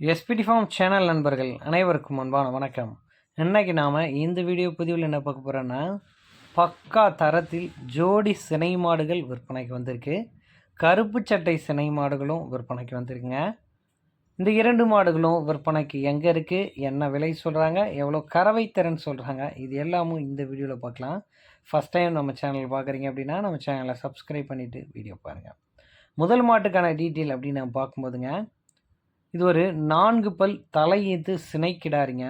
SPD form channel நண்பர்கள் அனைவருக்கும் அன்பான வணக்கம். இன்னைக்கு நாம் இந்த வீடியோ பதிவில் என்ன பார்க்க போகிறோன்னா பக்கா தரத்தில் ஜோடி சினை மாடுகள் விற்பனைக்கு வந்திருக்கு. கருப்பு சட்டை சினை மாடுகளும் விற்பனைக்கு வந்திருக்குங்க. இந்த இரண்டு மாடுகளும் விற்பனைக்கு எங்கே இருக்குது என்ன விலை சொல்கிறாங்க எவ்வளோ கறவை திறன் சொல்கிறாங்க இது எல்லாமும் இந்த வீடியோவில் பார்க்கலாம். ஃபஸ்ட் டைம் நம்ம சேனல் பார்க்குறீங்க அப்படின்னா நம்ம சேனலை சப்ஸ்கிரைப் பண்ணிவிட்டு வீடியோ பாருங்கள் முதல் மாட்டுக்கான டீட்டெயில் அப்படின்னு நம்ம பார்க்கும்போதுங்க இது ஒரு நான்கு பல் தலையீத்து சினை கிடாரிங்க.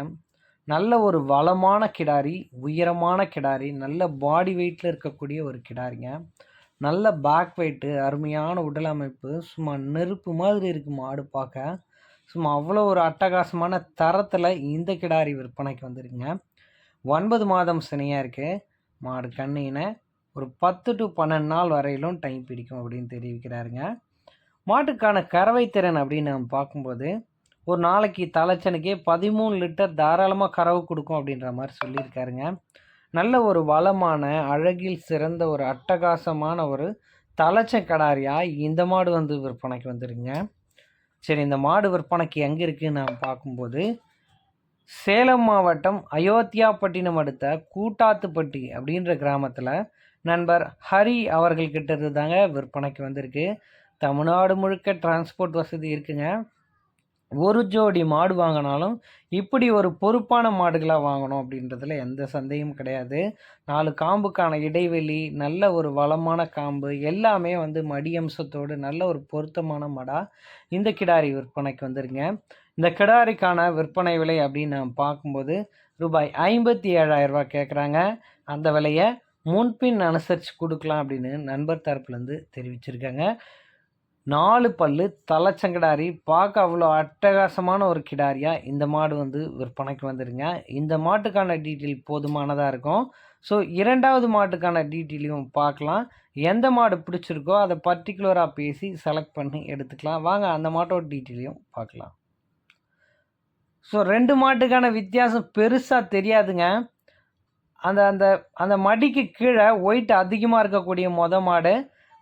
நல்ல ஒரு வளமான கிடாரி உயரமான கிடாரி நல்ல பாடி வெயிட்டில் இருக்கக்கூடிய ஒரு கிடாரிங்க. நல்ல பேக் வெயிட்டு அருமையான உடல் அமைப்பு சும்மா நெருப்பு மாதிரி இருக்குது மாடு பார்க்க சும்மா அவ்வளோ ஒரு அட்டகாசமான தரத்தில் இந்த கிடாரி விற்பனைக்கு வந்துருங்க ஒன்பது மாதம் சினையாக இருக்குது மாடு கண்ணின ஒரு பத்து டு பன்னெண்டு நாள் வரையிலும் டைம் பிடிக்கும் அப்படின்னு தெரிவிக்கிறாருங்க. மாட்டுக்கான கறவை திறன் அப்படின்னு நம்ம பார்க்கும்போது ஒரு நாளைக்கு தலைச்சனுக்கே பதிமூணு லிட்டர் தாராளமாக கறவை கொடுக்கும் அப்படின்ற மாதிரி சொல்லியிருக்காருங்க. நல்ல ஒரு வளமான அழகில் சிறந்த ஒரு அட்டகாசமான ஒரு தலைச்சன் கடாரியாக இந்த மாடு வந்து விற்பனைக்கு வந்துருங்க சரி இந்த மாடு விற்பனைக்கு எங்கே இருக்குன்னு நாம் பார்க்கும்போது சேலம் மாவட்டம் அயோத்தியாப்பட்டினம் அடுத்த கூட்டாத்துப்பட்டி அப்படின்ற கிராமத்தில் நண்பர் ஹரி அவர்கள்கிட்ட இருந்து தாங்க விற்பனைக்கு வந்திருக்கு. தமிழ்நாடு முழுக்க டிரான்ஸ்போர்ட் வசதி இருக்குங்க. ஒரு ஜோடி மாடு வாங்கினாலும் இப்படி ஒரு பொறுப்பான மாடுகளாக வாங்கணும் அப்படின்றதுல எந்த சந்தேகமும் கிடையாது. நாலு காம்புக்கான இடைவெளி நல்ல ஒரு வளமான காம்பு எல்லாமே வந்து மடி அம்சத்தோடு நல்ல ஒரு பொருத்தமான மாடாக இந்த கிடாரி விற்பனைக்கு வந்துருங்க. இந்த கிடாரிக்கான விற்பனை விலை அப்படின்னு நம்ம பார்க்கும்போது ரூபாய் ஐம்பத்தி ஏழாயிரரூபா கேட்குறாங்க அந்த விலையை முன்பின் அனுசரித்து கொடுக்கலாம் அப்படின்னு நண்பர் தரப்புலேருந்து தெரிவிச்சிருக்காங்க. நாலு பல்லு தலைச்சங்கடாரி பார்க்க அவ்வளோ அட்டகாசமான ஒரு கிடாரியாக இந்த மாடு வந்து விற்பனைக்கு வந்துடுங்க இந்த மாட்டுக்கான டீட்டெயில் போதுமானதாக இருக்கும். ஸோ இரண்டாவது மாட்டுக்கான டீட்டெயிலையும் பார்க்கலாம் எந்த மாடு பிடிச்சிருக்கோ அதை பர்டிகுலராக பேசி செலக்ட் பண்ணி எடுத்துக்கலாம். வாங்க அந்த மாட்டோட டீட்டெயிலையும் பார்க்கலாம் ஸோ ரெண்டு மாட்டுக்கான வித்தியாசம் பெருசாக தெரியாதுங்க. அந்த அந்த அந்த மடிக்கு கீழே ஒயிட் அதிகமாக இருக்கக்கூடிய மொத மாடு.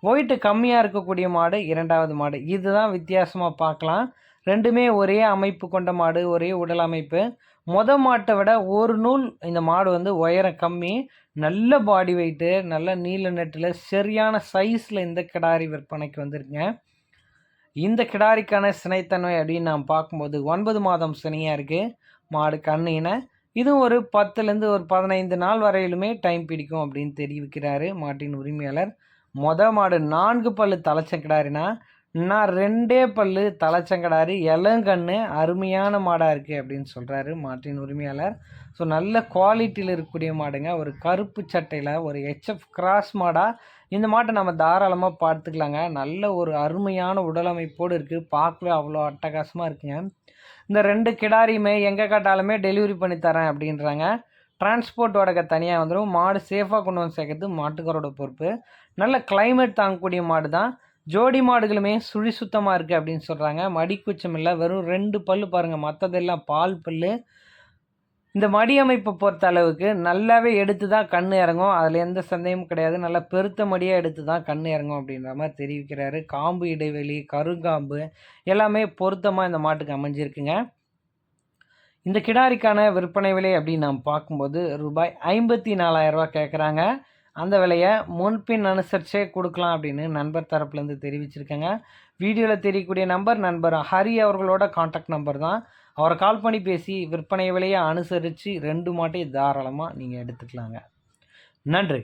ஒயிட்டு கம்மியாக இருக்கக்கூடிய மாடு இரண்டாவது மாடு. இதுதான் வித்தியாசமாக பார்க்கலாம். ரெண்டுமே ஒரே அமைப்பு கொண்ட மாடு ஒரே உடல் அமைப்பு. மொத மாட்டை விட ஒரு நூல் இந்த மாடு வந்து உயரம் கம்மி. நல்ல பாடி வெயிட்டு நல்ல நீல நெட்டில் சரியான சைஸில் இந்த கிடாரி விற்பனைக்கு வந்திருக்குங்க. இந்த கிடாரிக்கான சினைத்தன்மை அப்படின்னு நாம் பார்க்கும்போது ஒன்பது மாதம் சினையாக இருக்குது மாடு கண்ணின இதுவும் ஒரு பத்துலேருந்து ஒரு பதினைந்து நாள் வரையிலுமே டைம் பிடிக்கும் அப்படின்னு தெரிவிக்கிறாரு மாட்டின் உரிமையாளர். மொத மாடு நான்கு பல்லு தலைச்சங்கடாரினா நான் ரெண்டே பல்லு தலைச்சங்கடாரி இளங்கண்ணு அருமையான மாடாக இருக்குது அப்படின்னு சொல்கிறாரு மாட்டின் உரிமையாளர். ஸோ நல்ல குவாலிட்டியில் இருக்கக்கூடிய மாடுங்க. ஒரு கருப்பு சட்டையில் ஒரு ஹெச்எஃப் கிராஸ் மாடாக இந்த மாட்டை நம்ம தாராளமாக பார்த்துக்கலாங்க. நல்ல ஒரு அருமையான உடலமைப்போடு இருக்குது பார்க்கவே அவ்வளோ அட்டகாசமாக இருக்குங்க. இந்த ரெண்டு கிடாரியுமே எங்கே கேட்டாலுமே டெலிவரி பண்ணி தரேன் அப்படின்றாங்க. டிரான்ஸ்போர்ட் வாடகை தனியாக வந்துடும் மாடு சேஃபாக கொண்டு வந்து சேர்க்கறது மாட்டுக்காரோட பொறுப்பு. நல்ல கிளைமேட் தாங்கக்கூடிய மாடு தான் ஜோடி மாடுகளுமே சுழி சுத்தமாக இருக்குது அப்படின்னு சொல்கிறாங்க மடிக்குச்சம் இல்லை. வெறும் ரெண்டு பல் பாருங்கள் மற்றதெல்லாம் பால் பல் இந்த மடி அமைப்பை பொறுத்த அளவுக்கு நல்லாவே எடுத்து தான் கண் இறங்கும். அதில் எந்த சந்தேகமும் கிடையாது. நல்லா பெருத்த மடியாக எடுத்து தான் கண் இறங்கும் அப்படின்ற மாதிரி தெரிவிக்கிறாரு. காம்பு இடைவெளி கருங்காம்பு எல்லாமே பொருத்தமாக இந்த மாட்டுக்கு அமைஞ்சிருக்குங்க. இந்த கிடாரிக்கான விற்பனை விலை அப்படின்னு நாம் பார்க்கும்போது ரூபாய் ஐம்பத்தி நாலாயிரரூபா கேட்குறாங்க. அந்த விலையை முன்பின் அனுசரிச்சே கொடுக்கலாம் அப்படின்னு நண்பர் தரப்புலேருந்து தெரிவிச்சிருக்கேங்க. வீடியோவில் தெரியக்கூடிய நம்பர் நண்பர் ஹரி அவர்களோட காண்டாக்ட் நம்பர் தான். அவரை கால் பண்ணி பேசி விற்பனை விலையை அனுசரித்து ரெண்டு மாட்டையும் தாராளமாக நீங்கள் எடுத்துக்கலாங்க. நன்றி.